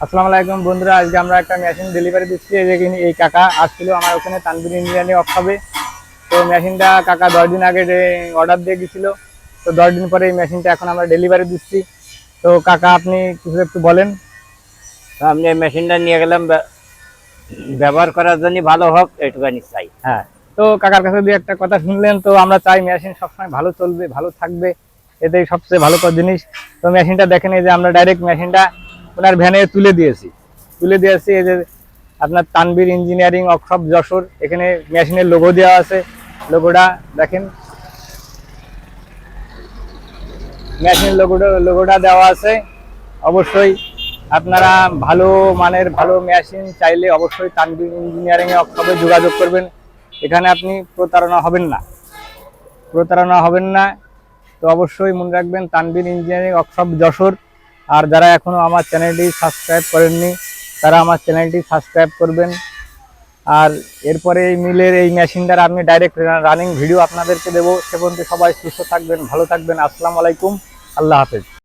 আসসালামু আলাইকুম বন্ধুরা আজকে আমরা একটা মেশিন ডেলিভারি দিচ্ছি। এই যে এই কাকা আসছিল আমার ওখানে তানবির ইঞ্জিনিয়ারিং হবে তো মেশিনটা কাকা দশ দিন আগে অর্ডার দিয়ে গেছিল। তো দশ দিন পরে এই মেশিনটা এখন আমরা ডেলিভারি দিচ্ছি। তো কাকা আপনি কিছু একটু বলেন। আমি এই মেশিনটা নিয়ে গেলাম ব্য- ব্যবহার করার জন্য ভালো হোক এটুখানি চাই। হ্যাঁ। তো কাকার কাছে দিয়ে একটা কথা শুনলেন তো আমরা চাই মেশিন সবসময় ভালো চলবে ভালো থাকবে। এটাই সবচেয়ে ভালো কর জিনিস। তো মেশিনটা দেখেন এই যে আমরা ডাইরেক্ট মেশিনটা ওনার ভ্যানে তুলে দিয়েছি। তুলে দিয়েছি এই যে আপনার তানবীর ইঞ্জিনিয়ারিং অক্ষব যশোর। এখানে মেশিনের লোগো দেওয়া আছে। লোগোটা দেখেন। মেশিনের লোগোটা লোগোটা দেওয়া আছে। অবশ্যই আপনারা ভালো মানের ভালো মেশিন চাইলে অবশ্যই তানবীর ইঞ্জিনিয়ারিং অক্ষবে যোগাযোগ করবেন। এখানে আপনি প্রতারণা হবেন না। প্রতারণা হবেন না। তো অবশ্যই মনে রাখবেন তানবীর ইঞ্জিনিয়ারিং ওয়ার্কশপ যশোর। আর যারা এখনও আমার চ্যানেলটি সাবস্ক্রাইব করেননি, তারা আমার চ্যানেলটি সাবস্ক্রাইব করবেন। আর এরপরে এই মিলের, এই মেশিনটার আমি ডাইরেক্ট রানিং ভিডিও আপনাদেরকে দেবো। সে পর্যন্ত সবাই সুস্থ থাকবেন, ভালো থাকবেন। আসসালামু আলাইকুম। আল্লাহ হাফেজ।